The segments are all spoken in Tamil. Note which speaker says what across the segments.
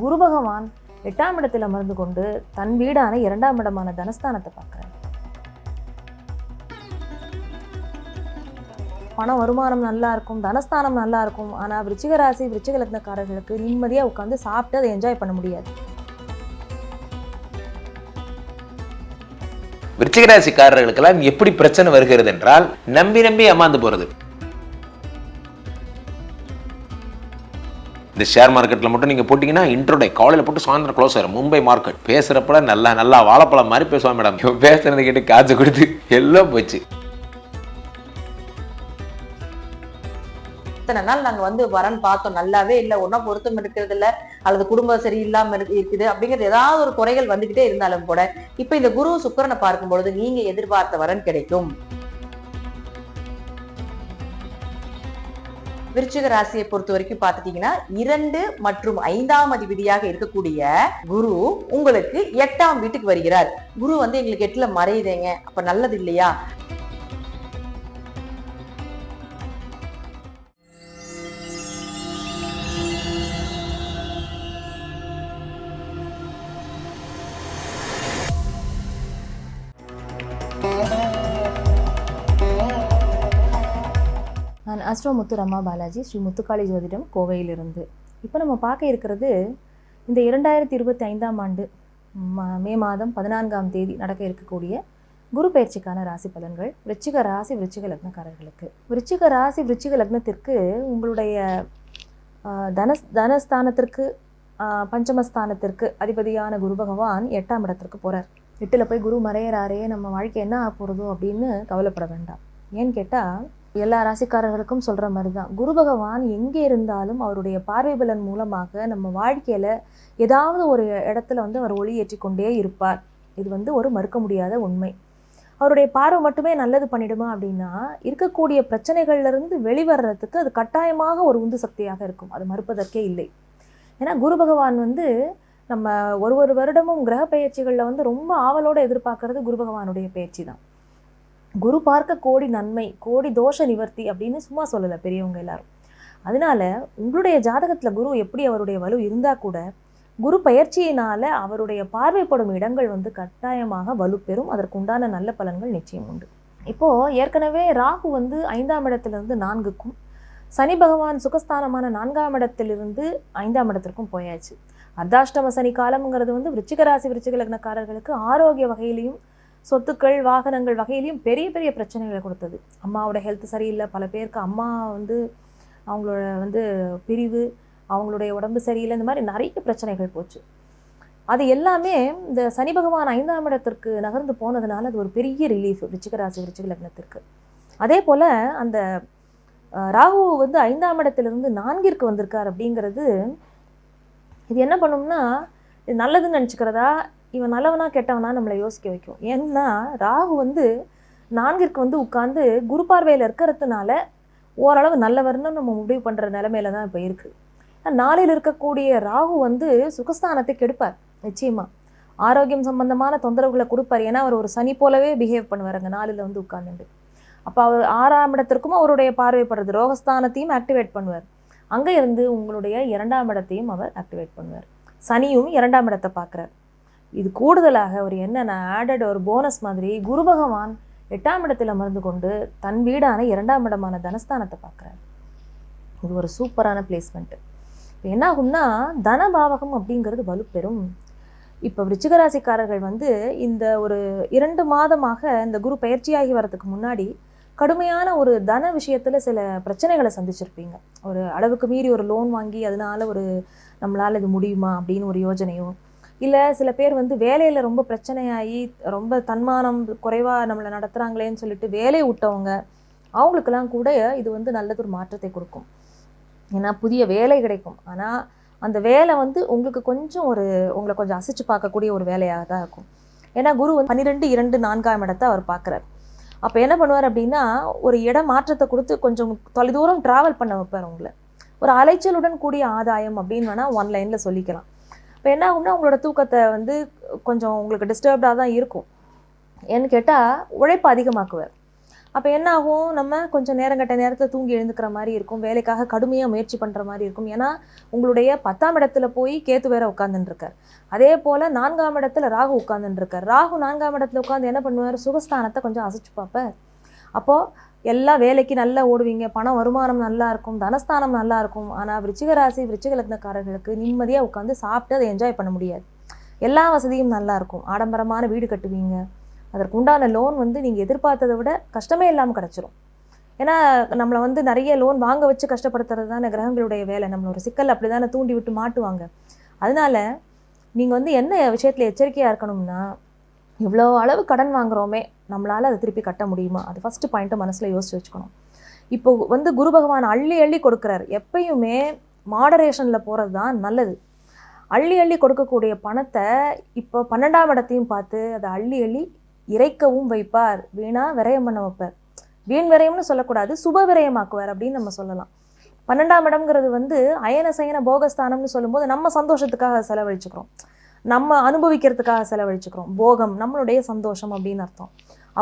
Speaker 1: குரு பகவான் எட்டாம் இடத்தில் அமர்ந்து கொண்டு தன் வீடான இரண்டாம் இடமான தனஸ்தானத்தை பார்க்குறார். பண வருமானம் நல்லா இருக்கும் தனஸ்தானம் நல்லா இருக்கும். ஆனால் விருச்சிக ராசி விருச்சிக லக்னக்காரர்களுக்கு நிம்மதியாக உட்காந்து சாப்பிட்டு அதை என்ஜாய் பண்ண முடியாது.
Speaker 2: விருச்சிகராசிக்காரர்களுக்கெல்லாம் எப்படி பிரச்சனை வருகிறது என்றால் நம்பி நம்பி ஏமாந்து போறது. இந்த ஷேர் மார்க்கெட்டில் மட்டும் நீங்கள் போட்டிங்கன்னா இன்ட்ரோடே காலையில் போட்டு சாயந்தரம் க்ளோஸ் ஆயிரும். மும்பை மார்க்கெட் பேசுகிறப்பட நல்லா நல்லா வாழைப்பழம் மாதிரி பேசுவான் மேடம் இவன் பேசுறது கேட்டு காசு கொடுத்து எல்லாம் போச்சு.
Speaker 3: இத்தனை நாள் நாங்க வந்து வரன் பார்த்தோம். நல்லாவே இல்ல. ஒன்னும் பொருத்தம் இருக்கிறது இல்ல. அல்லது குடும்பம் சரியில்லாம இருக்கு- இருக்குது. அப்படிங்கிறது ஏதாவது ஒரு குறைகள் வந்துகிட்டே இருந்தாலும் கூட இப்ப இந்த குரு சுக்கிரனை பார்க்கும் பொழுது நீங்க எதிர்பார்த்த வரன் கிடைக்கும். விருச்சிக ராசியை பொறுத்த வரைக்கும் பார்த்துட்டீங்கன்னா இரண்டு மற்றும் ஐந்தாம் அதிபதியாக இருக்கக்கூடிய குரு உங்களுக்கு எட்டாம் வீட்டுக்கு வருகிறார். குரு வந்து எங்களுக்கு எட்டுல மறையுதேங்க. அப்ப நல்லது இல்லையா?
Speaker 1: அஸ்ட்ரோ முத்து ரமா பாலாஜி ஸ்ரீ முத்துக்காளி ஜோதிடம் கோவையிலிருந்து. இப்போ நம்ம பார்க்க இருக்கிறது இந்த இரண்டாயிரத்தி இருபத்தி ஐந்தாம் ஆண்டு மே மாதம் பதினான்காம் தேதி நடக்க இருக்கக்கூடிய குரு பயிற்சிக்கான ராசி பலன்கள் விருச்சிக ராசி விருச்சிக லக்னக்காரர்களுக்கு. விருச்சிக ராசி விருச்சிக லக்னத்திற்கு உங்களுடைய தனஸ் தனஸ்தானத்திற்கு பஞ்சமஸ்தானத்திற்கு அதிபதியான குரு பகவான் எட்டாம் இடத்திற்கு போகிறார் எட்டில் போய் குரு மறையிறாரே நம்ம வாழ்க்கை என்ன ஆக போகிறதோ அப்படின்னு கவலைப்பட வேண்டாம். ஏன்னு கேட்டால் எல்லா ராசிக்காரர்களுக்கும் சொல்கிற மாதிரி தான் குரு பகவான் எங்கே இருந்தாலும் அவருடைய பார்வை பலன் மூலமாக நம்ம வாழ்க்கையில் ஏதாவது ஒரு இடத்துல வந்து அவர் ஒளியேற்றி கொண்டே இருப்பார். இது வந்து ஒரு மறுக்க முடியாத உண்மை. அவருடைய பார்வை மட்டுமே நல்லது பண்ணிடுமா அப்படின்னா இருக்கக்கூடிய பிரச்சனைகள்லேருந்து வெளிவர்றதுக்கு அது கட்டாயமாக ஒரு உந்து சக்தியாக இருக்கும். அது மறுப்பதற்கே இல்லை. ஏன்னா குரு பகவான் வந்து நம்ம ஒரு ஒரு வருடமும் கிரக பயிற்சிகளில் வந்து ரொம்ப ஆவலோடு எதிர்பார்க்கறது குரு பகவானுடைய பயிற்சி தான் குரு பார்க்க கோடி நன்மை கோடி தோஷ நிவர்த்தி அப்படின்னு சும்மா சொல்லலை பெரியவங்க எல்லாரும். அதனால உங்களுடைய ஜாதகத்தில் குரு எப்படி அவருடைய வலு இருந்தால் கூட குரு பயிற்சியினால அவருடைய பார்வைப்படும் இடங்கள் வந்து கட்டாயமாக வலுப்பெறும் அதற்குண்டான நல்ல பலன்கள் நிச்சயம் உண்டு. இப்போ ஏற்கனவே ராகு வந்து ஐந்தாம் இடத்திலிருந்து நான்குக்கும் சனி பகவான் சுகஸ்தானமான நான்காம் இடத்திலிருந்து ஐந்தாம் இடத்திற்கும் போயாச்சு. அர்த்தாஷ்டம சனி காலம்ங்கிறது வந்து விருச்சிக ராசி விருச்சிக லக்னக்காரர்களுக்கு ஆரோக்கிய வகையிலையும் சொத்துக்கள் வாகனங்கள் வகையிலையும் பெரிய பெரிய பிரச்சனைகளை கொடுத்தது. அம்மாவோட ஹெல்த் சரியில்லை. பல பேருக்கு அம்மா வந்து அவங்களோட வந்து பிரிவு அவங்களுடைய உடம்பு சரியில்லை. இந்த மாதிரி நிறைய பிரச்சனைகள் போச்சு. அது எல்லாமே இந்த சனி பகவான் ஐந்தாம் இடத்திற்கு நகர்ந்து போனதுனால அது ஒரு பெரிய ரிலீஃப் விருச்சிகராசி விருச்சிக லக்னத்திற்கு. அதே போல் அந்த ராகு வந்து ஐந்தாம் இடத்திலிருந்து நான்கிற்கு வந்திருக்கார் அப்படிங்கிறது இது என்ன பண்ணும்னா இது நல்லதுன்னு நினச்சிக்கிறதா? இவன் நல்லவனா கெட்டவனா நம்மளை யோசிக்க வைக்கும். ஏன்னா ராகு வந்து நான்கிற்கு வந்து உட்காந்து குரு பார்வையில் இருக்கிறதுனால ஓரளவு நல்லவர்னு நம்ம முடிவு பண்ணுற நிலமையில தான் இப்போ இருக்குது நாளில் இருக்கக்கூடிய ராகு வந்து சுகஸ்தானத்தை கெடுப்பார் நிச்சயமாக ஆரோக்கியம் சம்பந்தமான தொந்தரவுகளை கொடுப்பார். ஏன்னா அவர் ஒரு சனி போலவே பிஹேவ் பண்ணுவார் அங்கே நாளில் வந்து உட்காந்துட்டு அப்போ அவர் ஆறாம் இடத்திற்கும் அவருடைய பார்வைப்படுறது ரோகஸ்தானத்தையும் ஆக்டிவேட் பண்ணுவார். அங்கே இருந்து உங்களுடைய இரண்டாம் இடத்தையும் அவர் ஆக்டிவேட் பண்ணுவார். சனியும் இரண்டாம் இடத்தை பார்க்குறார். இது கூடுதலாக அவர் என்னென்ன ஆடட் ஒரு போனஸ் மாதிரி குரு பகவான் எட்டாம் இடத்தில் அமர்ந்து கொண்டு தன் வீடான இரண்டாம் இடமான தனஸ்தானத்தை பார்க்குறாரு. இது ஒரு சூப்பரான பிளேஸ்மெண்ட்டு இப்போ என்ன ஆகும்னா தனபாவகம் அப்படிங்கிறது வலுப்பெறும். இப்போ விருச்சிகராசிக்காரர்கள் வந்து இந்த ஒரு இரண்டு மாதமாக இந்த குரு பயிற்சியாகி வரதுக்கு முன்னாடி கடுமையான ஒரு தன விஷயத்தில் சில பிரச்சனைகளை சந்திச்சிருப்பீங்க. ஒரு அளவுக்கு மீறி ஒரு லோன் வாங்கி அதனால ஒரு நம்மளால் இது முடியுமா அப்படின்னு ஒரு யோஜனையும் இல்லை சில பேர் வந்து வேலையில் ரொம்ப பிரச்சனையாகி ரொம்ப தன்மானம் குறைவாக நம்மளை நடத்துகிறாங்களேன்னு சொல்லிட்டு வேலையை விட்டவங்க அவங்களுக்கெல்லாம் கூட இது வந்து நல்லது ஒரு மாற்றத்தை கொடுக்கும். ஏன்னா புதிய வேலை கிடைக்கும். ஆனால் அந்த வேலை வந்து உங்களுக்கு கொஞ்சம் ஒரு உங்களை கொஞ்சம் அசைச்சு பார்க்கக்கூடிய ஒரு வேலையாக தான் இருக்கும். ஏன்னா குரு வந்து பன்னிரெண்டு இரண்டு நான்காம் இடத்தை அவர் பார்க்குறார். அப்போ என்ன பண்ணுவார் அப்படின்னா ஒரு இட மாற்றத்தை கொடுத்து கொஞ்சம் தொலைதூரம் ட்ராவல் பண்ண வைப்பார் உங்களை. ஒரு அலைச்சலுடன் கூடிய ஆதாயம் அப்படின்னு வேணால் ஒன் லைனில் சொல்லிக்கலாம். இப்போ என்ன ஆகும்னா உங்களோட தூக்கத்தை வந்து கொஞ்சம் உங்களுக்கு டிஸ்டர்ப்டாக தான் இருக்கும். ஏன்னு கேட்டால் உழைப்பு அதிகமாக்குவார். அப்போ என்ன ஆகும்? நம்ம கொஞ்சம் நேரங்கட்ட நேரத்தில் தூங்கி எழுந்துக்கிற மாதிரி இருக்கும். வேலைக்காக கடுமையாக முயற்சி பண்ணுற மாதிரி இருக்கும். ஏன்னா உங்களுடைய பத்தாம் இடத்துல போய் கேத்து வேற உட்காந்துட்டுருக்கார் அதே போல் நான்காம் இடத்துல ராகு உட்காந்துட்டுருக்கார் ராகு நான்காம் இடத்துல உட்காந்து என்ன பண்ணுவார்? சுகஸ்தானத்தை கொஞ்சம் அசைச்சு பார்ப்பார். அப்போது எல்லா வேலைக்கு நல்லா ஓடுவீங்க பணம் வருமானம் நல்லா இருக்கும் தனஸ்தானம் நல்லா இருக்கும். ஆனால் விருச்சிக ராசி விருச்சிக லக்னக்காரர்களுக்கு நிம்மதியாக உட்காந்து சாப்பிட்டு அதை என்ஜாய் பண்ண முடியாது. எல்லா வசதியும் நல்லா இருக்கும். ஆடம்பரமான வீடு கட்டுவீங்க. அதற்கு உண்டான லோன் வந்து நீங்கள் எதிர்பார்த்ததை விட கஷ்டமே இல்லாமல் கிடச்சிரும். ஏன்னா நம்மளை வந்து நிறைய லோன் வாங்க வச்சு கஷ்டப்படுத்துறது தானே கிரகங்களுடைய வேலை. நம்மளை ஒரு சிக்கல் அப்படி தானே தூண்டி விட்டு மாட்டுவாங்க. அதனால நீங்கள் வந்து என்ன விஷயத்தில் எச்சரிக்கையாக இருக்கணும்னா இவ்வளோ அளவு கடன் வாங்குறோமே நம்மளால் அதை திருப்பி கட்ட முடியுமா? அது ஃபஸ்ட்டு பாயிண்ட்டு மனசில் யோசிச்சு வச்சுக்கணும். இப்போ வந்து குரு பகவான் அள்ளி அள்ளி கொடுக்குறாரு. எப்பயுமே மாடரேஷனில் போகிறது தான் நல்லது. அள்ளி அள்ளி கொடுக்கக்கூடிய பணத்தை இப்போ பன்னெண்டாம் இடத்தையும் பார்த்து அதை அள்ளி அள்ளி இறைக்கவும் வைப்பார். வீணா விரயம் பண்ண வைப்பார். வீண் விரயம்னு சொல்லக்கூடாது சுப விரயமாக்குவார் அப்படின்னு நம்ம சொல்லலாம். பன்னெண்டாம் இடம்ங்கிறது வந்து அயன சயன போகஸ்தானம்னு சொல்லும்போது நம்ம சந்தோஷத்துக்காக செலவழிச்சுக்கிறோம். நம்ம அனுபவிக்கிறதுக்காக செலவழிச்சுக்கிறோம். போகம் நம்மளுடைய சந்தோஷம் அப்படின்னு அர்த்தம்.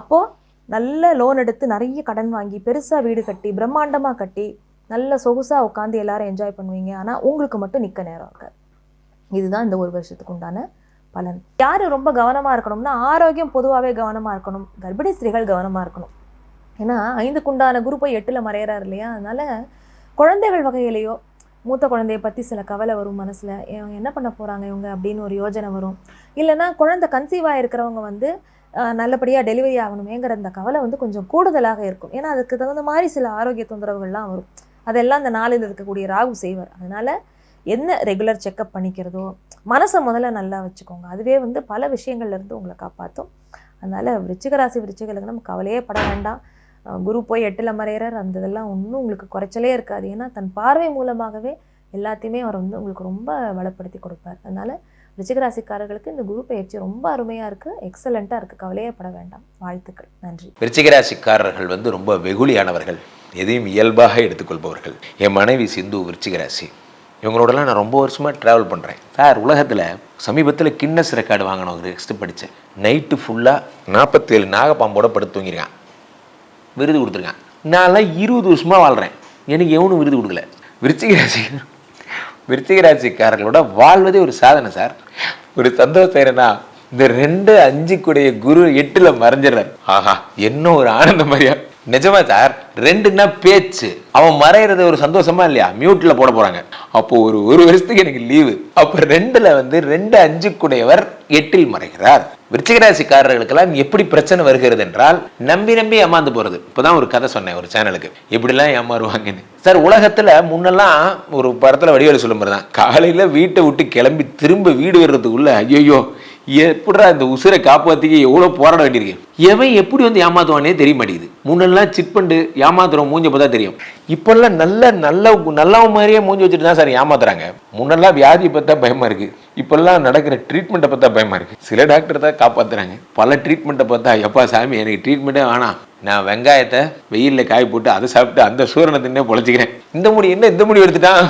Speaker 1: அப்போது நல்ல லோன் எடுத்து நிறைய கடன் வாங்கி பெருசாக வீடு கட்டி பிரம்மாண்டமாக கட்டி நல்ல சொகுசாக உட்காந்து எல்லாரும் என்ஜாய் பண்ணுவீங்க. ஆனால் உங்களுக்கு மட்டும் நிற்க நேரம் இருக்காது. இதுதான் இந்த ஒரு வருஷத்துக்கு உண்டான பலன். யார் ரொம்ப கவனமாக இருக்கணும்னா ஆரோக்கியம் பொதுவாகவே கவனமாக இருக்கணும். கர்ப்பிணி ஸ்திரீகள் கவனமாக இருக்கணும். ஏன்னா ஐந்துக்குண்டான குரு போய் எட்டில் மறையிறாரு இல்லையா? அதனால் குழந்தைகள் வகையிலையோ மூத்த குழந்தைய பற்றி சில கவலை வரும் மனசில். இவங்க என்ன பண்ண போகிறாங்க இவங்க அப்படின்னு ஒரு யோஜனை வரும். இல்லைன்னா குழந்தை கன்சீவாக இருக்கிறவங்க வந்து நல்லபடியாக டெலிவரி ஆகணுமேங்கிற அந்த கவலை வந்து கொஞ்சம் கூடுதலாக இருக்கும். ஏன்னா அதுக்கு தகுந்த மாதிரி சில ஆரோக்கிய தொந்தரவுகள்லாம் வரும். அதெல்லாம் அந்த நாளில் இருக்கக்கூடிய ராகு செய்வார். அதனால் என்ன ரெகுலர் செக்கப் பண்ணிக்கிறதோ மனசை முதல்ல நல்லா வச்சுக்கோங்க. அதுவே வந்து பல விஷயங்கள்ல இருந்து உங்களை காப்பாற்றும் அதனால் விருச்சிகராசி விருச்சிகளுக்கு நம்ம கவலையே பட வேண்டாம். குரு போய் எட்டில் மறையிறார். அந்த இதெல்லாம் ஒன்றும் உங்களுக்கு குறைச்சலே இருக்காது. ஏன்னா தன் பார்வை மூலமாகவே எல்லாத்தையுமே அவர் வந்து உங்களுக்கு ரொம்ப வளப்படுத்தி கொடுப்பார். அதனால் ரிச்சிகராசிக்காரர்களுக்கு இந்த குரு பயிற்சி ரொம்ப அருமையாக இருக்குது எக்ஸலண்ட்டாக இருக்குது கவலையப்பட வேண்டாம். வாழ்த்துக்கள். நன்றி.
Speaker 2: விருச்சிகராசிக்காரர்கள் வந்து ரொம்ப வெகுளியானவர்கள். எதையும் இயல்பாக எடுத்துக்கொள்பவர்கள். என் மனைவி சிந்து விருச்சிகராசி. இவங்களோடலாம் நான் ரொம்ப வருஷமாக ட்ராவல் பண்ணுறேன் சார் உலகத்தில் சமீபத்தில் கின்னஸ் ரெக்கார்டு வாங்கின ஒரு படித்தேன் நைட்டு ஃபுல்லாக நாற்பத்தேழு நாகப்பாம்போட படுத்து தூங்கியிருக்கான். விருது கொடுத்துருக்கான். நான்லாம் இருபது வருஷமாக வாழ்கிறேன் எனக்கு எவனும் விருது கொடுக்கல. விருச்சிக ராசி விருச்சிக வாழ்வதே ஒரு சாதனை சார். ஒரு சந்தோஷம் என்னன்னா இந்த ரெண்டு அஞ்சு கூடிய குரு எட்டில் மறைஞ்சிடுறாரு. ஆஹா என்ன ஒரு ஆனந்த மாதிரியா நிஜமா சார் ரெண்டுன்னா பேச்சு. அவன் மறையிறது ஒரு சந்தோஷமா இல்லையா? மியூட்ல போட போறாங்க. அப்போ ஒரு ஒரு வருஷத்துக்கு எனக்கு லீவு அப்போ ரெண்டுல வந்து ரெண்டு அஞ்சு கூடையவர் எட்டில் மறைகிறார். விருச்சிகராசிக்காரர்களுக்கெல்லாம் எப்படி பிரச்சனை வருகிறது என்றால் நம்பி நம்பி ஏமாந்து போறது. இப்பதான் ஒரு கதை சொன்னேன் ஒரு சேனலுக்கு. எப்படிலாம் ஏமாறுவாங்கன்னு. சார் உலகத்துல முன்னெல்லாம் ஒரு படத்துல வடிவேலு சொல்லும் தான் காலையில வீட்டை விட்டு கிளம்பி திரும்ப வீடு வர்றதுக்குள்ள ஐயோ எப்படா இந்த உசுரை காப்பாற்றிக்க எவ்வளோ போராட வேண்டியிருக்கு? எவன் எப்படி வந்து ஏமாத்துவானே தெரிய மாட்டேங்குது. முன்னெல்லாம் சிட் பண்ணிட்டு ஏமாத்துறோம் மூஞ்ச பார்த்தா தெரியும். இப்போல்லாம் நல்ல நல்ல நல்ல மாதிரியே மூஞ்சி வச்சுட்டு தான் சார் ஏமாத்துறாங்க. முன்னெல்லாம் வியாதி பார்த்தா பயமா இருக்கு. இப்போல்லாம் நடக்கிற ட்ரீட்மெண்ட்டை பார்த்தா பயமா இருக்கு. சில டாக்டர் தான் காப்பாத்துறாங்க. பல ட்ரீட்மெண்ட்டை பார்த்தா எப்பா சாமி எனக்கு ட்ரீட்மெண்ட்டே வேணாம். நான் வெங்காயத்தை வெயிலில் காய் போட்டு அதை சாப்பிட்டு அந்த சூரனை தின்னே பொழைச்சிக்கிறேன். இந்த முடி என்ன? இந்த முடி எடுத்துட்டான்.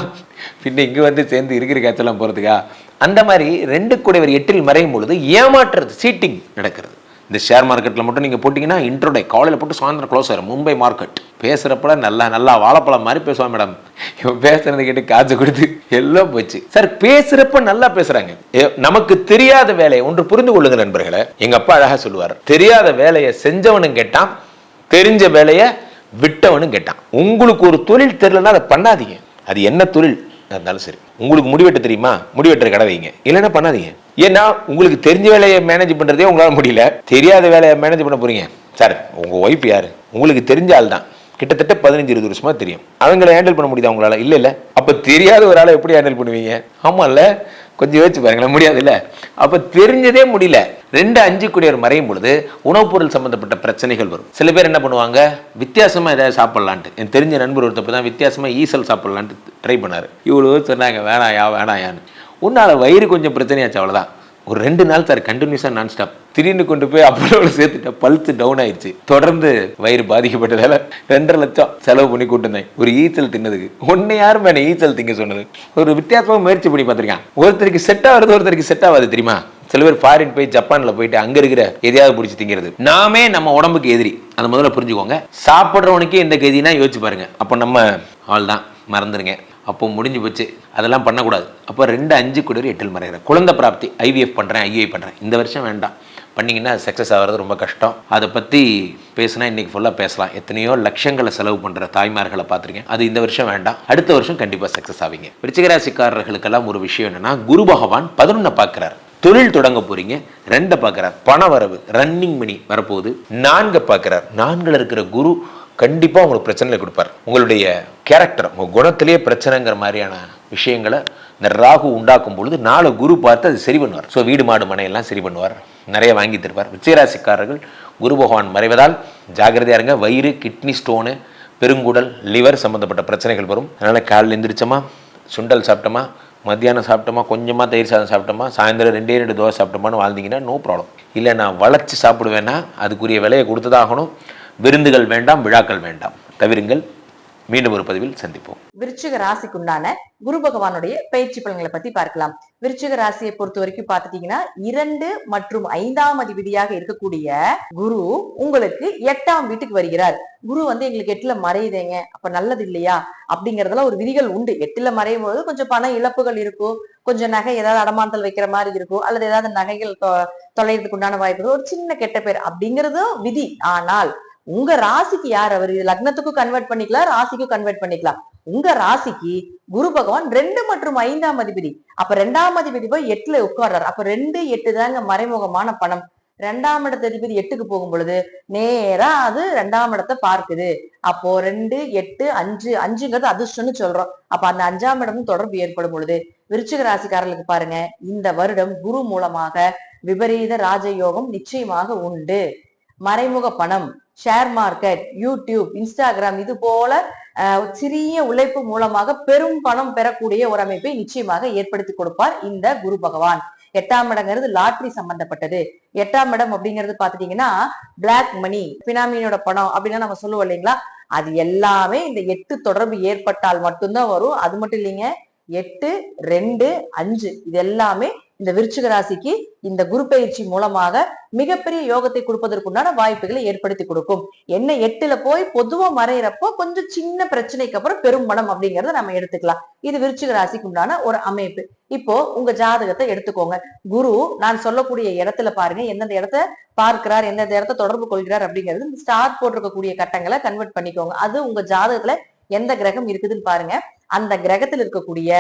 Speaker 2: பின்ன இங்கே வந்து சேர்ந்து இருக்கிற காய்ச்சலாம் போகிறதுக்கா அந்த மாதிரி ரெண்டு கூடையவர் எட்டில் மறையும் பொழுது ஏமாற்றுறது சீட்டிங் நடக்கிறது. இந்த ஷேர் மார்க்கெட்டில் மட்டும் நீங்கள் போட்டிங்கன்னா இன்ட்ரோடே காலையில் போட்டு சாயந்தரம் க்ளோஸ் ஆயிரும். மும்பை மார்க்கெட் பேசுகிறப்பல நல்லா நல்லா வாழைப்பழம் மாதிரி பேசுவான் மேடம் இவன் பேசுறது கேட்டு காசு கொடுத்து எல்லாம் போச்சு. சார் பேசுகிறப்ப நல்லா பேசுகிறாங்க நமக்கு தெரியாத வேலையை ஒன்று புரிந்து கொள்ளுங்க நண்பர்களை. எங்கள் அப்பா அழகாக சொல்லுவார். தெரியாத வேலையை செஞ்சவனும் கேட்டான். தெரிஞ்ச வேலையை விட்டவனும் கேட்டான். உங்களுக்கு ஒரு தொழில் தெரியலன்னா அதை பண்ணாதீங்க. அது என்ன தொழில்? இருந்தாலும் சரி. உங்களுக்கு முடிவெட்ட தெரியுமா? முடிவெட்டுற கடை வைங்க. இல்லைன்னா பண்ணாதீங்க? ஏன்னா உங்களுக்கு தெரிஞ்ச வேலையை மேனேஜ் பண்ணுறதே உங்களால் முடியல. தெரியாத வேலையை மேனேஜ் பண்ண போகிறீங்க சார் உங்கள் ஒய்ஃப் யார்? உங்களுக்கு தெரிஞ்ச ஆள் தான். கிட்டத்தட்ட பதினஞ்சு இருபது வருஷமா தெரியும். அவங்கள ஹேண்டில் பண்ண முடியுதா உங்களால்? இல்லை இல்லை. அப்போ தெரியாத ஒரு ஆளை எப்படி ஹேண்டில் பண்ணுவீங்க? ஆமால்ல. கொஞ்சம் யோசிச்சு பாருங்களேன் முடியாதுல்ல? அப்போ தெரிஞ்சதே முடியல. ரெண்டு அஞ்சு குடியர் மறையும் பொழுது உணவுப் பொருள் சம்மந்தப்பட்ட பிரச்சனைகள் வரும். சில பேர் என்ன பண்ணுவாங்க? வித்தியாசமாக ஏதாவது சாப்பிட்லான்ட்டு. என் தெரிஞ்ச நண்பர் ஒருத்தப்ப தான் வித்தியாசமாக ஈசல் சாப்பிட்லான்ட்டு ட்ரை பண்ணார். இவ்வளோ சொன்னாங்க வேணாயா வேணாயான்னு. உன்னால் வயிறு கொஞ்சம் பிரச்சனையாச்சு அவ்வளோதான் ஒரு ரெண்டு நாள் சார் கண்டினியூஸாக நான் ஸ்டாப் திடீர்னு கொண்டு போய் அப்புறம் சேர்த்துட்டேன் பல்ஸ் டவுன் ஆயிடுச்சு. தொடர்ந்து வயிறு பாதிக்கப்பட்டதால ரெண்டரை லட்சம் செலவு பண்ணி கூட்டிருந்தேன். ஒரு ஈச்சல் தின்னதுக்கு. ஒன்னு யாரும் என்ன ஈச்சல் திங்க சொன்னது? ஒரு வித்தியாசமாக முயற்சி பண்ணி பார்த்துருக்கேன். ஒருத்தருக்கு செட் ஆகுறது ஒருத்தருக்கு செட் ஆகாது தெரியுமா? சில பேர் ஃபாரின் போய் ஜப்பானில் போயிட்டு அங்கே இருக்கிற எதையாவது பிடிச்சி திங்கிறது. நாமே நம்ம உடம்புக்கு எதிரி. அதை முதல்ல புரிஞ்சுக்கோங்க. சாப்பிட்றவனுக்கே இந்த கதினா யோசிச்சு பாருங்க. அப்போ நம்ம ஆள் தான் மறந்துடுங்க அப்போ முடிஞ்சு போச்சு. அதெல்லாம் பண்ணக்கூடாது. அப்போ ரெண்டு அஞ்சு குடிர் எட்டில் மறைகிறேன். குழந்தை பிராப்தி ஐவிஎஃப் பண்ணுறேன் ஐஏ பண்ணுறேன் இந்த வருஷம் வேண்டாம். பண்ணிங்கன்னா சக்ஸஸ் ஆகிறது ரொம்ப கஷ்டம். அதை பற்றி பேசினா இன்றைக்கி ஃபுல்லாக பேசலாம். எத்தனையோ லட்சங்களை செலவு பண்ணுற தாய்மார்களை பார்த்துருக்கேன். அது இந்த வருஷம் வேண்டாம். அடுத்த வருஷம் கண்டிப்பாக சக்ஸஸ் ஆவீங்க. விருச்சிகராசிக்காரர்களுக்கெல்லாம் ஒரு விஷயம் என்னன்னா குரு பகவான் பதினொன்றை பார்க்குறாரு. தொழில் தொடங்க போறீங்க ரெண்டை பார்க்குறார். பண வரவு ரன்னிங் மணி வரப்போகுது நான்கை பார்க்குறார். நான்கில் இருக்கிற குரு கண்டிப்பாக உங்களுக்கு பிரச்சனைகளை கொடுப்பார். உங்களுடைய கேரக்டர் உங்கள் குணத்திலேயே பிரச்சனைங்கிற மாதிரியான விஷயங்களை இந்த ராகு உண்டாக்கும் பொழுது நாலு குரு பார்த்து அது சரி பண்ணுவார். ஸோ வீடு மாடு மனையெல்லாம் சரி பண்ணுவார். நிறைய வாங்கி தருவார். விஜயராசிக்காரர்கள் குரு பகவான் மறைவதால் ஜாகிரதையா இருங்க. வயிறு கிட்னி ஸ்டோனு பெருங்குடல் லிவர் சம்மந்தப்பட்ட பிரச்சனைகள் வரும். அதனால் காலையில் எந்திரிச்சோமா? சுண்டல் சாப்பிட்டோமா? மத்தியானம் சாப்பிட்டோமா? கொஞ்சமாக தயிர் சாதம் சாப்பிட்டோமா? சாயந்தரம் ரெண்டே ரெண்டு தோசை சாப்பிட்டோமான்னு வாழ்ந்தீங்கன்னா நோ ப்ராப்ளம் இல்லை நான் வளைச்சி சாப்பிடுவேன்னா அதுக்குரிய விலையை கொடுத்ததாகணும் விருந்துகள் வேண்டாம் விழாக்கள் வேண்டாம். தவிருங்கள் மீண்டும் ஒரு பதிவில் சந்திப்போம்.
Speaker 3: விருச்சிக ராசிக்குண்டான குரு பகவானுடைய பயிற்சி பலன்களை பத்தி பார்க்கலாம். விருச்சிக ராசியை பொறுத்த வரைக்கும் பாத்துட்டீங்கன்னா இரண்டு மற்றும் ஐந்தாம் அதிபதியாக இருக்கக்கூடிய குரு உங்களுக்கு எட்டாம் வீட்டுக்கு வருகிறார். குரு வந்து எங்களுக்கு எட்டுல மறையுதேங்க. அப்ப நல்லது இல்லையா? அப்படிங்கறதுல ஒரு விதிகள் உண்டு. எட்டுல மறையும் போது கொஞ்சம் பண இழப்புகள் இருக்கும் கொஞ்சம் நகை ஏதாவது அடமானத்தில் வைக்கிற மாதிரி இருக்கும் அல்லது ஏதாவது நகைகள் தொ- தொலைறதுக்கு உண்டான வாய்ப்பு ஒரு சின்ன கெட்ட பேர் அப்படிங்கறதும் விதி. ஆனால் உங்க ராசிக்கு யார்? அவர் இது லக்னத்துக்கும் கன்வெர்ட் பண்ணிக்கலாம் ராசிக்கும் கன்வெர்ட் பண்ணிக்கலாம். உங்க ராசிக்கு குரு பகவான் ரெண்டு மற்றும் ஐந்தாம் அதிபதி. அப்ப ரெண்டாம் அதிபதி போய் எட்டுல உட்கார்றாரு. அப்ப ரெண்டு எட்டு தாங்க மறைமுகமான பணம். ரெண்டாம் இடத்த அதிபதி எட்டுக்கு போகும் பொழுது நேரா அது ரெண்டாம் இடத்தை பார்க்குது. அப்போ ரெண்டு எட்டு அஞ்சு அஞ்சுங்கிறது அதிர்ஷ்டம்னு சொல்றோம். அப்ப அந்த அஞ்சாம் இடமும் தொடர்பு ஏற்படும் பொழுது விருச்சிக ராசிக்காரர்களுக்கு பாருங்க இந்த வருடம் குரு மூலமாக விபரீத ராஜயோகம் நிச்சயமாக உண்டு. மறைமுக பணம். ஷேர் மார்க்கெட் யூடியூப் இன்ஸ்டாகிராம் இது போல சிறிய உழைப்பு மூலமாக பெரும் பணம் பெறக்கூடிய ஒரு அமைப்பை நிச்சயமாக ஏற்படுத்தி கொடுப்பார் இந்த குரு பகவான். எட்டாம் இடங்கிறது லாட்ரி சம்பந்தப்பட்டது. எட்டாம் இடம் அப்படிங்கிறது பாத்துட்டீங்கன்னா பிளாக் மணி பினாமினோட பணம் அப்படின்னா நம்ம சொல்லுவோம் இல்லைங்களா? அது எல்லாமே இந்த எட்டு தொடர்பு ஏற்பட்டால் மட்டும்தான் வரும். அது மட்டும் இல்லைங்க எட்டு ரெண்டு அஞ்சு இது எல்லாமே இந்த விருச்சிக ராசிக்கு இந்த குரு பயிற்சி மூலமாக மிகப்பெரிய யோகத்தை கொடுப்பதற்குண்டான வாய்ப்புகளை ஏற்படுத்தி கொடுக்கும். என்ன எட்டுல போய் பொதுவா மறையிறப்போ கொஞ்சம் சின்ன பிரச்சனைக்கு அப்புறம் பெரும் மனம் அப்படிங்கறத நம்ம எடுத்துக்கலாம். இது விருச்சிக ராசிக்கு உண்டான ஒரு அமைப்பு. இப்போ உங்க ஜாதகத்தை எடுத்துக்கோங்க. குரு நான் சொல்லக்கூடிய இடத்துல பாருங்க. எந்தெந்த இடத்த பார்க்கிறார் எந்தெந்த இடத்த தொடர்பு கொள்கிறார் அப்படிங்கிறது ஸ்டார் போட்டிருக்கக்கூடிய கட்டங்களை கன்வெர்ட் பண்ணிக்கோங்க. அது உங்க ஜாதகத்துல எந்த கிரகம் இருக்குதுன்னு பாருங்க. அந்த கிரகத்தில் இருக்கக்கூடிய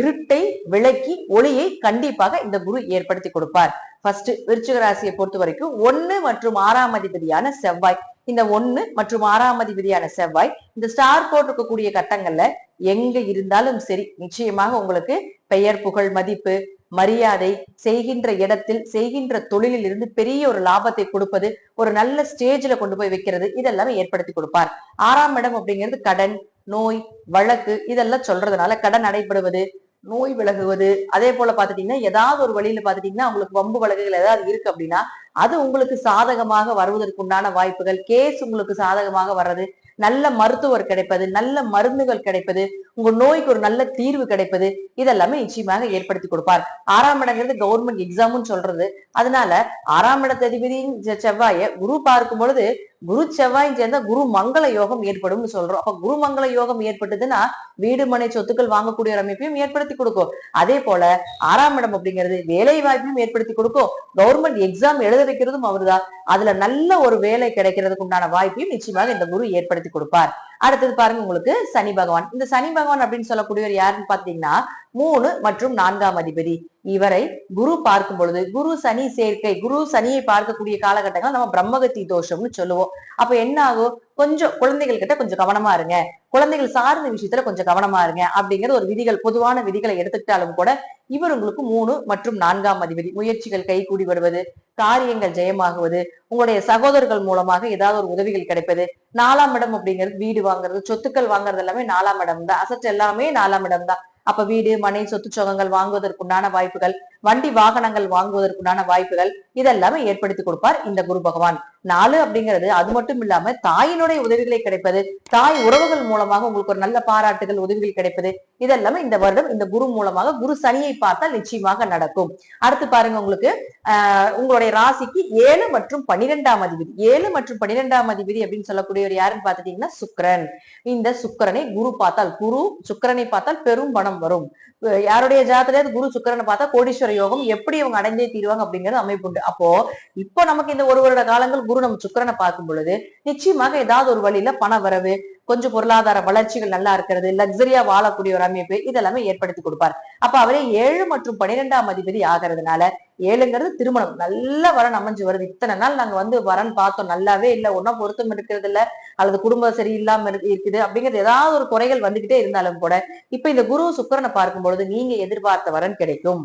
Speaker 3: இருட்டை விளக்கி ஒளியை கண்டிப்பாக இந்த குரு ஏற்படுத்தி கொடுப்பார். ஃபர்ஸ்ட் விருச்சிக ராசியை பொறுத்த வரைக்கும் ஒன்னு மற்றும் ஆறாம் அதிபதியான செவ்வாய். இந்த ஒன்னு மற்றும் ஆறாம் அதிபதியான செவ்வாய் இந்த ஸ்டார் போட்டிருக்கக்கூடிய கட்டங்கள்ல எங்க இருந்தாலும் சரி நிச்சயமாக உங்களுக்கு பெயர் புகழ் மதிப்பு மரியாதை செய்கின்ற இடத்தில் செய்கின்ற தொழிலில் இருந்து பெரிய ஒரு லாபத்தை கொடுப்பது ஒரு நல்ல ஸ்டேஜ்ல கொண்டு போய் வைக்கிறது இதெல்லாமே ஏற்படுத்தி கொடுப்பார். ஆறாம் இடம் அப்படிங்கிறது கடன் நோய் வழக்கு இதெல்லாம் சொல்றதுனால கடன் நடைபெறுவது நோய் விலகுவது அதே போல பாத்துட்டீங்கன்னா ஏதாவது ஒரு வழியில பாத்துட்டீங்கன்னா உங்களுக்கு வம்பு வழக்குகள் ஏதாவது இருக்கு அப்படின்னா அது உங்களுக்கு சாதகமாக வருவதற்குண்டான வாய்ப்புகள். கேஸ் உங்களுக்கு சாதகமாக வர்றது நல்ல மருத்துவர் கிடைப்பது நல்ல மருந்துகள் கிடைப்பது உங்க நோய்க்கு ஒரு நல்ல தீர்வு கிடைப்பது இதெல்லாமே நிச்சயமாக ஏற்படுத்தி கொடுப்பார். ஆறாம் இடங்கிறது கவர்மெண்ட் எக்ஸாம்னு சொல்றது. அதனால ஆறாம் இடத்த அதிபதியின் செவ்வாய குரு பார்க்கும் பொழுது குரு செவ்வாயும் சேர்ந்தா குரு மங்கள யோகம் ஏற்படும்னு சொல்றோம். அப்ப குரு மங்கள யோகம் ஏற்பட்டதுன்னா வீடு மனை சொத்துக்கள் வாங்கக்கூடிய ஒரு அமைப்பையும் ஏற்படுத்தி கொடுக்கும். அதே போல ஆறாம் இடம் அப்படிங்கிறது வேலை வாய்ப்பையும் ஏற்படுத்தி கொடுக்கும். கவர்மெண்ட் எக்ஸாம் எழுத வைக்கிறதும் அவர்தான். அதுல நல்ல ஒரு வேலை கிடைக்கிறதுக்கு உண்டான வாய்ப்பையும் நிச்சயமாக இந்த குரு ஏற்படுத்தி கொடுப்பார். அடுத்தது பாருங்க உங்களுக்கு சனி பகவான். இந்த சனி பகவான் அப்படின்னு சொல்லக்கூடியவர் யாருன்னு பாத்தீங்கன்னா மூணு மற்றும் நான்காம் அதிபதி. இவரை குரு பார்க்கும் பொழுது குரு சனி சேர்க்கை குரு சனியை பார்க்கக்கூடிய காலகட்டங்கள் நம்ம பிரம்மகத்தி தோஷம்னு சொல்லுவோம். அப்ப என்ன ஆகும்? கொஞ்சம் குழந்தைகள் கிட்ட கொஞ்சம் கவனமா இருங்க. குழந்தைகள் சார்ந்த விஷயத்துல கொஞ்சம் கவனமா இருங்க. அப்படிங்கிற ஒரு விதிகள் பொதுவான விதிகளை எடுத்துக்கிட்டாலும் கூட இவர் உங்களுக்கு மூணு மற்றும் நான்காம் அதிபதி. முயற்சிகள் கை கூடி வருவது காரியங்கள் ஜெயமாகுவது உங்களுடைய சகோதரர்கள் மூலமாக ஏதாவது ஒரு உதவிகள் கிடைப்பது நாலாம் இடம் அப்படிங்கிறது வீடு வாங்குறது சொத்துக்கள் வாங்குறது எல்லாமே நாலாம் இடம் தான். அசட் எல்லாமே நாலாம் இடம் தான். அப்ப வீடு மனை சொத்து சுகங்கள் வாங்குவதற்குண்டான வாய்ப்புகள் வண்டி வாகனங்கள் வாங்குவதற்குண்டான வாய்ப்புகள் இதெல்லாமே ஏற்படுத்தி கொடுப்பார் இந்த குரு பகவான். நாலு அப்படிங்கிறது அது மட்டும் இல்லாம தாயினுடைய உதவிகளை கிடைப்பது தாய் உறவுகள் மூலமாக உங்களுக்கு ஒரு நல்ல பாராட்டுகள் உதவிகள் கிடைப்பது இதெல்லாமே இந்த வருடம் இந்த குரு மூலமாக குரு சனியை பார்த்தால் நிச்சயமாக நடக்கும். அடுத்து பாருங்க உங்களுக்கு ஆஹ் உங்களுடைய ராசிக்கு ஏழு மற்றும் பனிரெண்டாம் அதிபதி. ஏழு மற்றும் பனிரெண்டாம் அதிபதி அப்படின்னு சொல்லக்கூடியவர் யாருன்னு பாத்துட்டீங்கன்னா சுக்கிரன். இந்த சுக்கிரனை குரு பார்த்தால் குரு சுக்கிரனை பார்த்தால் பெரும் பணம் வரும். யாருடைய ஜாதத்துல குரு சுக்கரனை பார்த்தா கோடீஸ்வர யோகம் எப்படி இவங்க அடைஞ்சே தீருவாங்க அப்படிங்கிறது அமைப்பு உண்டு. அப்போ இப்போ நமக்கு இந்த ஒரு வருட காலங்கள் குரு நம்ம சுக்கிரனை பார்க்கும் பொழுது நிச்சயமாக ஏதாவது ஒரு வழியில பண வரவு கொஞ்சம் பொருளாதார வளர்ச்சிகள் நல்லா இருக்கிறது லக்ஸரியா வாழக்கூடிய ஒரு அமைப்பு இதெல்லாமே ஏற்படுத்தி கொடுப்பார். அப்ப அவரே ஏழு மற்றும் பனிரெண்டாம் அதிபதி ஆகிறதுனால ஏழுங்கிறது திருமணம். நல்ல வரன் அமைஞ்சு வருது. இத்தனை நாள் நாங்க வந்து வரன் பார்த்தோம். நல்லாவே இல்ல. ஒன்னா பொருத்தம் இருக்கிறது இல்ல. அல்லது குடும்பம் சரியில்லாம இருக்குது. அப்படிங்கிறது ஏதாவது ஒரு குறைகள் வந்துகிட்டே இருந்தாலும் கூட இப்ப இந்த குரு சுக்கரனை பார்க்கும் பொழுது நீங்க எதிர்பார்த்த வரன் கிடைக்கும்.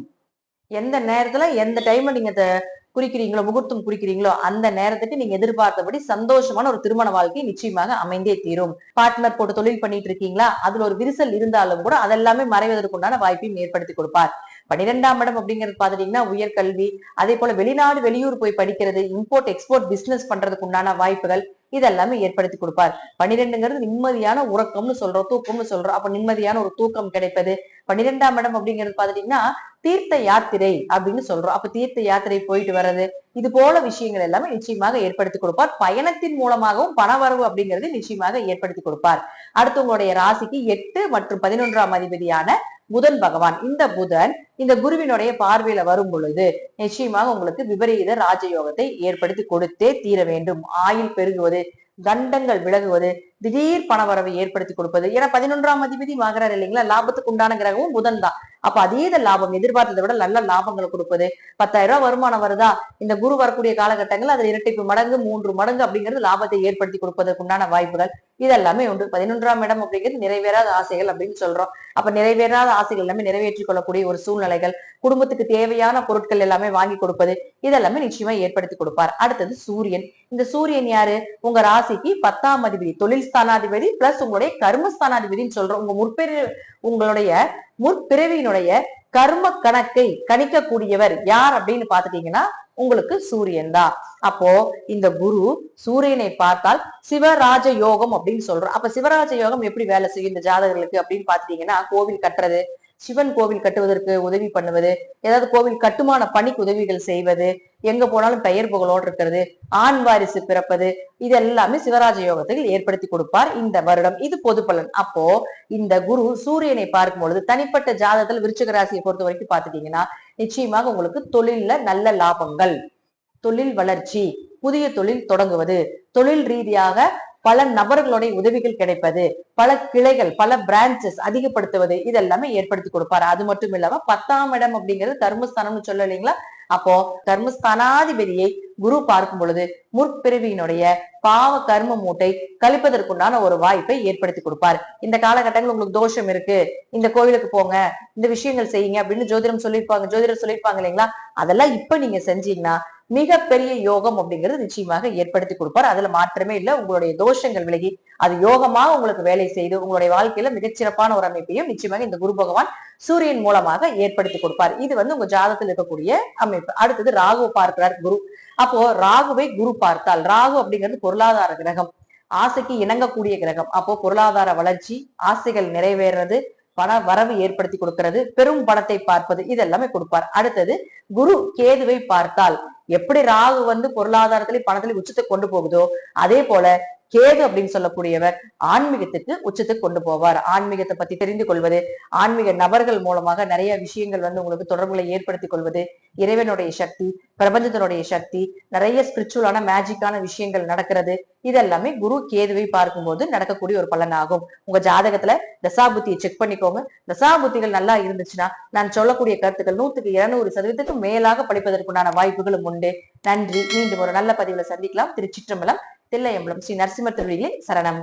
Speaker 3: எந்த நேரத்துல எந்த டைம்ல நீங்க அதை குறிக்கிறீங்களோ முகூர்த்தம் குறிக்கிறீங்களோ அந்த நேரத்துக்கு நீங்க எதிர்பார்த்தபடி சந்தோஷமான ஒரு திருமண வாழ்க்கை நிச்சயமாக அமைந்தே தீரும். பார்ட்னர் போட்டு தொழில் பண்ணிட்டு இருக்கீங்களா? அதுல ஒரு விரிசல் இருந்தாலும் கூட அதெல்லாமே மறைவதற்குண்டான வாய்ப்பையும் ஏற்படுத்தி கொடுப்பார். பன்னிரெண்டாம் இடம் அப்படிங்கிறது பாத்துட்டீங்கன்னா உயர்கல்வி அதே போல வெளிநாடு வெளியூர் போய் படிக்கிறது இம்போர்ட் எக்ஸ்போர்ட் பிசினஸ் பண்றதுக்கு உண்டான வாய்ப்புகள் இதெல்லாமே ஏற்படுத்தி கொடுப்பார். பன்னிரெண்டுங்கிறது நிம்மதியான உறக்கம்னு சொல்றோம் தூக்கம்னு சொல்றோம். அப்ப நிம்மதியான ஒரு தூக்கம் கிடைப்பது பன்னிரெண்டாம் இடம் அப்படிங்கிறது பாத்துட்டீங்கன்னா தீர்த்த யாத்திரை அப்படின்னு சொல்றோம். அப்ப தீர்த்த யாத்திரை போயிட்டு வர்றது இது போல விஷயங்கள் எல்லாமே நிச்சயமாக ஏற்படுத்தி கொடுப்பார். பயணத்தின் மூலமாகவும் பணவரவு அப்படிங்கிறது நிச்சயமாக ஏற்படுத்தி கொடுப்பார். அடுத்து உங்களுடைய ராசிக்கு எட்டு மற்றும் பதினொன்றாம் அதிபதியான புதன் பகவான். இந்த புதன் இந்த குருவினுடைய பார்வையில வரும் பொழுது நிச்சயமாக உங்களுக்கு விபரீத ராஜயோகத்தை ஏற்படுத்தி கொடுத்தே தீர வேண்டும். ஆயுள் பெருகுவது தண்டங்கள் விலகுவது திடீர் பணவரவை ஏற்படுத்தி கொடுப்பது. ஏன்னா பதினொன்றாம் அதிபதி ஆகிறார் இல்லைங்களா? லாபத்துக்கு உண்டான கிரகமும் புதன் தான். அப்ப அதீத லாபம் எதிர்பார்த்ததை விட நல்ல லாபங்களை கொடுப்பது. பத்தாயிரம் ரூபாய் வருமானம் வருதா? இந்த குரு வரக்கூடிய காலகட்டங்கள் அது இரட்டிப்பு மடங்கு மூன்று மடங்கு அப்படிங்கிறது லாபத்தை ஏற்படுத்தி கொடுப்பதற்கு உண்டான வாய்ப்புகள். இதெல்லாமே உண்டு. பதினொன்றாம் இடம் அப்படிங்கிறது நிறைவேறாத ஆசைகள் அப்படின்னு சொல்றோம். அப்ப நிறைவேறாத ஆசைகள் எல்லாமே நிறைவேற்றிக் கொள்ளக்கூடிய ஒரு சூழ்நிலைகள். குடும்பத்துக்கு தேவையான பொருட்கள் எல்லாமே வாங்கி கொடுப்பது. இதெல்லாமே நிச்சயமா ஏற்படுத்தி கொடுப்பார். அடுத்தது சூரியன். இந்த சூரியன் யாரு? உங்க ராசிக்கு பத்தாம் அதிபதி தொழில் ஸ்தானாதிபதி பிளஸ் உங்களுடைய கர்மஸ்தானாதிபதினு சொல்றோம். உங்க முற்பிரி உங்களுடைய முற்பிறவியினுடைய கர்ம கணக்கை கணிக்கக்கூடியவர் யார் அப்படின்னு பாத்துட்டீங்கன்னா உங்களுக்கு சூரியன் தான். அப்போ இந்த குரு சூரியனை பார்த்தால் சிவராஜ யோகம் அப்படின்னு சொல்றோம். அப்ப சிவராஜ யோகம் எப்படி வேலை செய்யும் இந்த ஜாதகர்களுக்கு அப்படின்னு பாத்துட்டீங்கன்னா கோவில் கட்டுறது சிவன் கோவில் கட்டுவதற்கு உதவி பண்ணுவது ஏதாவது கோவில் கட்டுமான பணிக்கு உதவிகள் செய்வது எங்க போனாலும் பெயர் புகழோடு இருக்கிறது. ஆண் வாரிசு பிறப்பது. இது எல்லாமே சிவராஜ யோகத்தில் ஏற்படுத்தி கொடுப்பார் இந்த வருடம். இது பொது பலன். அப்போ இந்த குரு சூரியனை பார்க்கும் பொழுது தனிப்பட்ட ஜாதகத்தில் விருச்சிக ராசியை பொறுத்த வரைக்கும் பாத்துட்டீங்கன்னா நிச்சயமாக உங்களுக்கு தொழில்ல நல்ல லாபங்கள். தொழில் வளர்ச்சி. புதிய தொழில் தொடங்குவது. தொழில் ரீதியாக பல நபர்களுடைய உதவிகள் கிடைப்பது பல கிளைகள் பல பிரான்ச்சஸ் அதிகப்படுத்துவது இதெல்லாமே ஏற்படுத்தி கொடுப்பாரு. அது மட்டும் இல்லாம பத்தாம் இடம் அப்படிங்கிறது தர்மஸ்தானம்னு சொல்ல இல்லைங்களா? அப்போ தர்மஸ்தானாதிபதியை குரு பார்க்கும் பொழுது முற்பிறவியினுடைய பாவ கர்ம மூட்டை கழிப்பதற்குண்டான ஒரு வாய்ப்பை ஏற்படுத்தி கொடுப்பார். இந்த காலகட்டங்கள் உங்களுக்கு தோஷம் இருக்கு இந்த கோயிலுக்கு போங்க இந்த விஷயங்கள் செய்யுங்க அப்படின்னு ஜோதிடம் சொல்லியிருப்பாங்க ஜோதிடம் சொல்லியிருப்பாங்க இல்லைங்களா? அதெல்லாம் இப்ப நீங்க செஞ்சீங்கன்னா மிகப்பெரிய யோகம் அப்படிங்கிறது நிச்சயமாக ஏற்படுத்தி கொடுப்பார். அதுல மாற்றமே இல்லை உங்களுடைய தோஷங்கள் விலகி அது யோகமாக உங்களுக்கு வேலை செய்து உங்களுடைய வாழ்க்கையில மிகச்சிறப்பான ஒரு அமைப்பையும் நிச்சயமாக இந்த குரு பகவான் சூரியன் மூலமாக ஏற்படுத்தி கொடுப்பார். இது வந்து உங்க ஜாதகத்தில் இருக்கக்கூடிய அமைப்பு. அடுத்தது ராகு பார்க்கிறார் குரு. அப்போ ராகுவை குரு பார்த்தால் ராகு அப்படிங்கிறது பொருளாதார கிரகம். ஆசைக்கு இணங்கக்கூடிய கிரகம். அப்போ பொருளாதார வளர்ச்சி ஆசைகள் நிறைவேறது பண வரவு ஏற்படுத்தி கொடுக்கிறது பெரும் பணத்தை பார்ப்பது இதெல்லாமே கொடுப்பார். அடுத்தது குரு கேதுவை பார்த்தால் எப்படி ராகு வந்து பொருளாதாரத்திலே பணத்திலே உச்சத்தை கொண்டு போகுதோ அதே போல கேது அப்படின்னு சொல்லக்கூடியவர் ஆன்மீகத்துக்கு உச்சத்துக்கு கொண்டு போவார். ஆன்மீகத்தை பத்தி தெரிந்து கொள்வது ஆன்மீக நபர்கள் மூலமாக நிறைய விஷயங்கள் வந்து உங்களுக்கு தொடர்புகளை ஏற்படுத்திக் கொள்வது இறைவனுடைய சக்தி பிரபஞ்சத்தினுடைய சக்தி நிறைய ஸ்பிரிச்சுவலான மேஜிக்கான விஷயங்கள் நடக்கிறது. இதெல்லாமே குரு கேதுவை பார்க்கும்போது நடக்கக்கூடிய ஒரு பலனாகும் உங்க ஜாதகத்துல தசாபுத்தியை செக் பண்ணிக்கோங்க. தசாபுத்திகள் நல்லா இருந்துச்சுன்னா நான் சொல்லக்கூடிய கருத்துக்கள் நூத்துக்கு இருநூறு சதவீதத்துக்கு மேலாக படிப்பதற்குண்டான வாய்ப்புகளும் உண்டு. நன்றி. மீண்டும் ஒரு நல்ல பதிவுல சந்திக்கலாம். திருச்சிற்றம்பலம் தில்லையம்பலம் ஸ்ரீ நரசிம்ம திருவிழி சரணம்.